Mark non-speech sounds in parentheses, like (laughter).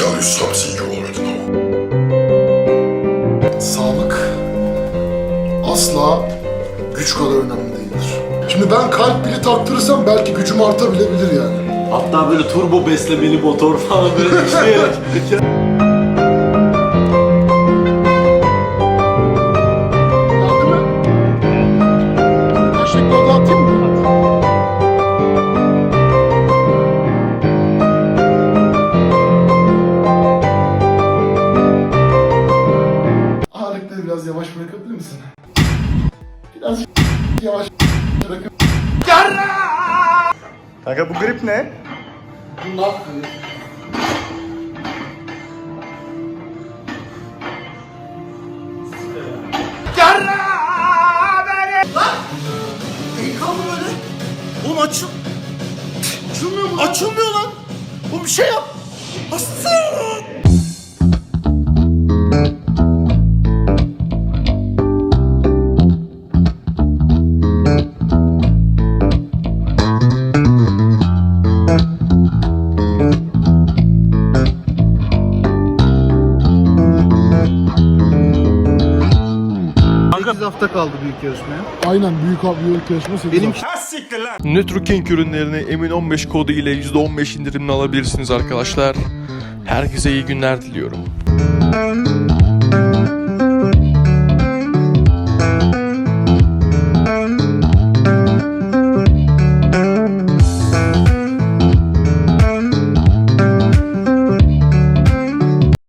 you something you already know. Sağlık asla güç kadar önemli değildir. Şimdi ben kalp bile taktırırsam belki gücüm artabilebilir yani. Hatta böyle turbo beslemeli motor falan böyle işleyerek. (laughs) biraz yavaş bırakabilir misin? Biraz yavaş bırakıp... Kanka bu grip ne? Bundan... Oğlum açıl... Açılmıyor mu? Açılmıyor lan. Oğlum bir şey yap. Aslan. hafta kaldı büyük yarışmaya. Aynen büyük abi büyük yarışma 8 Benim Nutrikink ürünlerini Emin 15 kodu ile %15 indirimle alabilirsiniz arkadaşlar. Herkese iyi günler diliyorum.